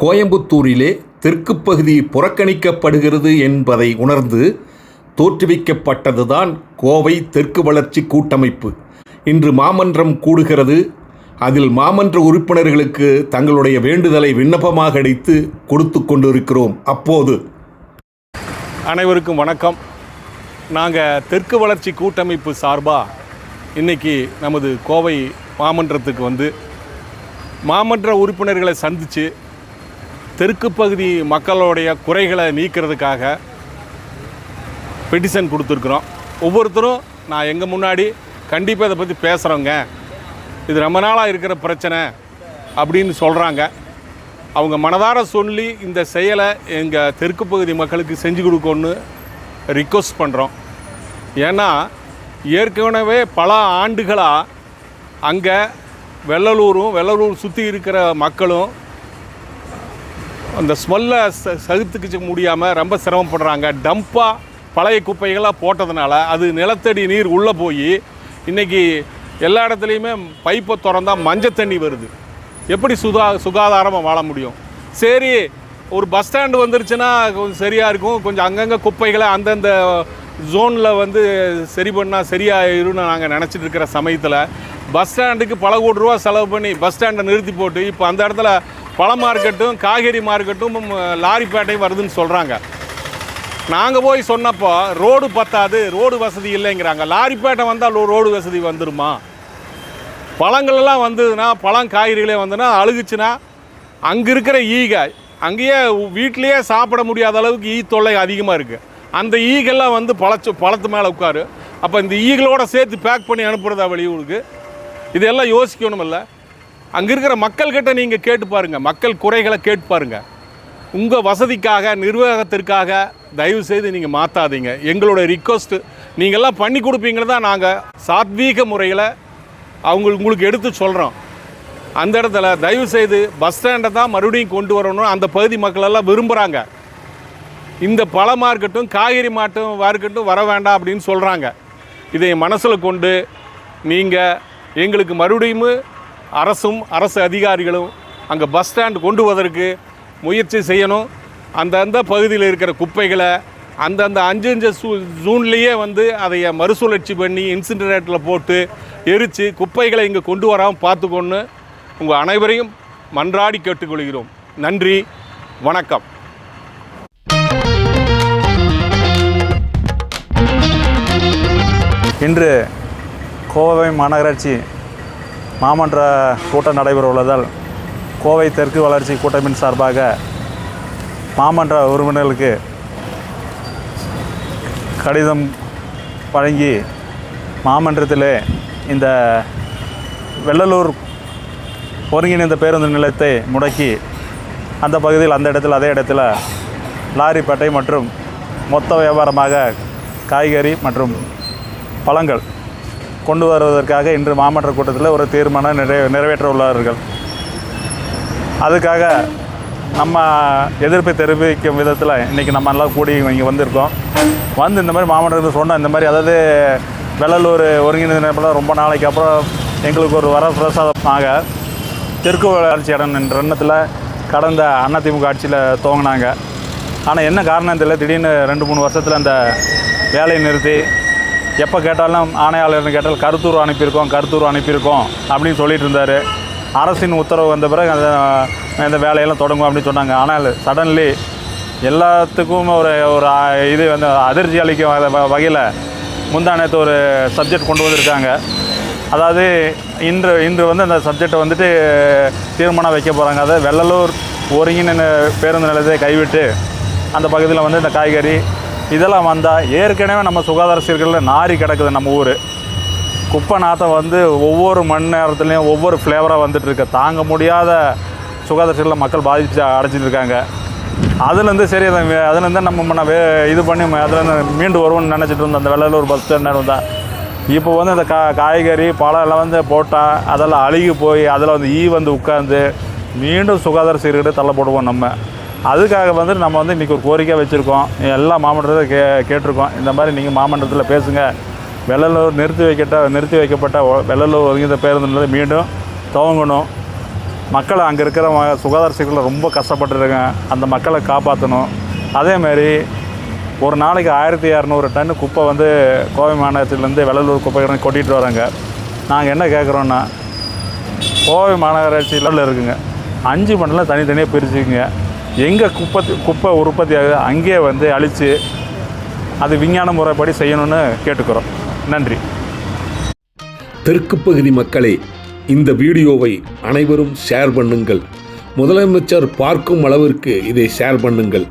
கோயம்புத்தூரிலே தெற்கு பகுதி புறக்கணிக்கப்படுகிறது என்பதை உணர்ந்து தோற்றுவிக்கப்பட்டதுதான் கோவை தெற்கு வளர்ச்சி கூட்டமைப்பு. இன்று மாமன்றம் கூடுகிறது. அதில் மாமன்ற உறுப்பினர்களுக்கு தங்களுடைய வேண்டுதலை விண்ணப்பமாக அடித்து கொடுத்து கொண்டிருக்கிறோம். அப்போது அனைவருக்கும் வணக்கம். நாங்கள் தெற்கு வளர்ச்சி கூட்டமைப்பு சார்பாக இன்னைக்கு நமது கோவை மாமன்றத்துக்கு வந்து மாமன்ற உறுப்பினர்களை சந்தித்து தெற்கு பகுதி மக்களுடைய குறைகளை நீக்கிறதுக்காக பெட்டிஷன் கொடுத்துருக்குறோம். ஒவ்வொருத்தரும் நான் எங்கள் முன்னாடி கண்டிப்பாக இதை பற்றி பேசுகிறோங்க இது ரொம்ப நாளாக இருக்கிற பிரச்சனை அப்படின்னு சொல்கிறாங்க அவங்க மனதார சொல்லி இந்த செயலை எங்கள் தெற்கு பகுதி மக்களுக்கு செஞ்சு கொடுக்கணும்னு ரிக்வஸ்ட் பண்ணுறோம் ஏன்னா ஏற்கனவே பல ஆண்டுகளாக அங்கே வெள்ளலூரும் வெள்ளலூர் சுற்றி இருக்கிற மக்களும் அந்த ஸ்மெல்லை ச சகித்துக்க முடியாமல் ரொம்ப சிரமப்படுறாங்க. டம்ப்பாக பழைய குப்பைகளாக போட்டதுனால அது நிலத்தடி நீர் உள்ளே போய் இன்றைக்கி எல்லா இடத்துலையுமே பைப்பை திறந்தால் மஞ்சள் தண்ணி வருது. எப்படி சுகா சுகாதாரமாக வாழ முடியும்? சரி ஒரு பஸ் ஸ்டாண்டு வந்துருச்சுன்னா கொஞ்சம் சரியாக இருக்கும். கொஞ்சம் அங்கங்கே குப்பைகளை அந்தந்த ஜோனில் வந்து சரி பண்ணால் சரியாயிரும்னு நாங்கள் நினச்சிட்டு இருக்கிற சமயத்தில் பஸ் ஸ்டாண்டுக்கு பல கோடி ரூபா செலவு பண்ணி பஸ் ஸ்டாண்டை நிறுத்தி போட்டு இப்போ அந்த இடத்துல பழ மார்க்கெட்டும் காய்கறி மார்க்கெட்டும் லாரிப்பேட்டையும் வருதுன்னு சொல்கிறாங்க நாங்கள் போய் சொன்னப்போ ரோடு பத்தாது ரோடு வசதி இல்லைங்கிறாங்க. லாரிப்பேட்டை வந்தால் ரோடு வசதி வந்துருமா? பழங்களெல்லாம் வந்ததுன்னா பழம் காய்கறிகளே வந்துன்னா அழுகுச்சுன்னா அங்கே இருக்கிற ஈகை அங்கேயே வீட்டிலேயே சாப்பிட முடியாத அளவுக்கு ஈ தொல்லை அதிகமாக இருக்குது அந்த ஈகெல்லாம் வந்து பழச்சு பழத்து மேலே உட்காரு. அப்போ இந்த ஈகளோட சேர்த்து பேக் பண்ணி அனுப்புகிறதா வெளியூருக்கு? இதெல்லாம் யோசிக்கணுமில்ல. அங்கே இருக்கிற மக்கள்கிட்ட நீங்கள் கேட்டு பாருங்கள் மக்கள் குறைகளை கேட்டு பாருங்கள் உங்கள் வசதிக்காக நிர்வாகத்திற்காக தயவு செய்து நீங்கள் மாற்றாதீங்க எங்களோட ரிக்வஸ்ட்டு நீங்கள்லாம் பண்ணி கொடுப்பீங்கன்னு தான் நாங்கள் சாத்வீக முறையில் அவங்க உங்களுக்கு எடுத்து சொல்கிறோம் அந்த இடத்துல தயவு செய்து பஸ் ஸ்டாண்டை தான் மறுபடியும் கொண்டு வரணும். அந்த பகுதி மக்களெல்லாம் விரும்புகிறாங்க இந்த பழமாக இருக்கட்டும் காய்கறி மாட்டும் இருக்கட்டும் வர வேண்டாம் அப்படின்னு சொல்கிறாங்க இதை மனசில் கொண்டு நீங்கள் எங்களுக்கு மறுபடியும் அரசும் அரசு அதிகாரிகளும் அங்கே பஸ் ஸ்டாண்ட் கொண்டு வருவதற்கு முயற்சி செய்யணும். அந்தந்த பகுதியில் இருக்கிற குப்பைகளை அந்தந்த அஞ்சு அஞ்சு சூ ஜூன்லேயே வந்து அதை மறுசுழற்சி பண்ணி இன்சின்ரேட்டரில் போட்டு எரித்து குப்பைகளை இங்கே கொண்டு வராமல் பார்த்துக்கொண்டு உங்கள் அனைவரையும் மன்றாடி கேட்டுக்கொள்கிறோம். நன்றி வணக்கம். இன்று கோவை மாநகராட்சி மாமன்ற கூட்டம் நடைபெற உள்ளதால் கோவை தெற்கு வளர்ச்சி கூட்டமின் சார்பாக மாமன்ற உறுப்பினர்களுக்கு கடிதம் வழங்கி மாமன்றத்திலே இந்த வெள்ளலூர் ஒருங்கிணைந்த பேருந்து நிலையத்தை முடக்கி அந்த பகுதியில் அந்த இடத்தில் அதே இடத்துல லாரிப்பேட்டை மற்றும் மொத்த வியாபாரமாக காய்கறி மற்றும் பழங்கள் கொண்டு வருவதற்காக இன்று மாமன்ற கூட்டத்தில் ஒரு தீர்மானம் நிறை நிறைவேற்ற உள்ளார்கள். அதுக்காக நம்ம எதிர்ப்பை தெரிவிக்கும் விதத்தில் இன்றைக்கி நம்ம எல்லாம் கூடி இங்கே வந்திருக்கோம். வந்து இந்த மாதிரி மாமன்றத்தில் சொன்னோம் இந்த மாதிரி அதாவது வெள்ளலூர் ஒருங்கிணைந்த ரொம்ப நாளைக்கு அப்புறம் எங்களுக்கு ஒரு வர பிரசாதமாக தெற்கு வளர்ச்சி இடம் என்ற எண்ணத்தில் கடந்த அதிமுக ஆட்சியில் துவங்கினாங்க. ஆனால் என்ன காரணம் தெரியல திடீர்னு ரெண்டு மூணு வருஷத்தில் அந்த வேலையை நிறுத்தி எப்போ கேட்டாலும் ஆணையாளர்னு கேட்டால் கருத்தூர் அனுப்பியிருக்கோம் கருத்தூர் அனுப்பியிருக்கோம் அப்படின்னு சொல்லிட்டு இருந்தார். அரசின் உத்தரவு வந்த பிறகு அந்த இந்த வேலையெல்லாம் தொடங்கும் அப்படின்னு சொன்னாங்க. ஆனால் சடன்லி எல்லாத்துக்கும் ஒரு ஒரு இது வந்து அதிர்ச்சி அளிக்கும் வ- வகையில் முந்தா நேற்று ஒரு சப்ஜெக்ட் கொண்டு வந்திருக்காங்க. அதாவது இன்று இன்று வந்து அந்த சப்ஜெக்டை வந்துட்டு தீர்மானம் வைக்க போகிறாங்க அதாவது வெள்ளலூர் ஒருங்கிணைந்த பேருந்து நிலையத்தை கைவிட்டு அந்த பகுதியில் வந்து இந்த காய்கறி இதெல்லாம் வந்தால் ஏற்கனவே நம்ம சுகாதார சீர்களில் நாரி கிடக்குது நம்ம ஊர். குப்பை நாத்தம் வந்து ஒவ்வொரு மணி நேரத்துலையும் ஒவ்வொரு ஃப்ளேவராக வந்துட்டுருக்கு தாங்க முடியாத சுகாதார சீரில் மக்கள் பாதிச்சு அடைச்சிட்டு இருக்காங்க. அதுலேருந்து சரி அதை அதுலேருந்து நம்ம முன்ன வே இது பண்ணி அதுலேருந்து மீண்டு வருவோம்னு நினச்சிட்டு இருந்தோம். அந்த வெள்ளலூர் பஸ் ஸ்டாண்ட் இருந்தால் இப்போ வந்து இந்த கா காய்கறி பழம் எல்லாம் வந்து போட்டால் அதெல்லாம் அழுகி போய் அதில் வந்து ஈ வந்து உட்காந்து மீண்டும் சுகாதார சீர்கேடு தள்ளப்படுவோம் நம்ம. அதுக்காக வந்து நம்ம வந்து இன்றைக்கி ஒரு கோரிக்கை வச்சுருக்கோம். எல்லா மாமன்றத்தை கே கேட்டிருக்கோம். இந்த மாதிரி நீங்கள் மாமன்றத்தில் பேசுங்க. வெள்ளலூர் நிறுத்தி வைக்கட்ட நிறுத்தி வைக்கப்பட்ட வெள்ளலூர் ஒருங்கிணைந்த பேருந்து மீண்டும் துவங்கணும். மக்களை அங்கே இருக்கிற சுகாதார சிக்கலில் ரொம்ப கஷ்டப்பட்டுருக்காங்க. அந்த மக்களை காப்பாற்றணும் அதேமாரி ஒரு நாளைக்கு ஆயிரத்தி இரநூறு டன் குப்பை வந்து கோவை மாநகரத்துலேருந்து வெள்ளலூர் குப்பை கொட்டிகிட்டு வராங்க. நாங்கள் என்ன கேட்குறோன்னா கோவை மாநகராட்சியில் இருக்குங்க. அஞ்சு மண்டலம் தனித்தனியாக பிரிச்சுக்குங்க. எங்கே குப்பை குப்பை உற்பத்தி ஆகுது அங்கேயே வந்து அழித்து அது விஞ்ஞான முறைப்படி செய்யணும்னு கேட்டுக்கிறோம். நன்றி. தெற்கு பகுதி மக்களே இந்த வீடியோவை அனைவரும் ஷேர் பண்ணுங்கள். முதலமைச்சர் பார்க்கும் அளவிற்கு இதை ஷேர் பண்ணுங்கள்.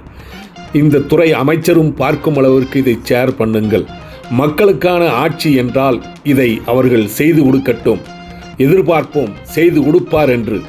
இந்த துறை அமைச்சரும் பார்க்கும் அளவிற்கு இதை ஷேர் பண்ணுங்கள். மக்களுக்கான ஆட்சி என்றால் இதை அவர்கள் செய்து கொடுக்கட்டும். எதிர்பார்ப்போம் செய்து கொடுப்பார் என்று.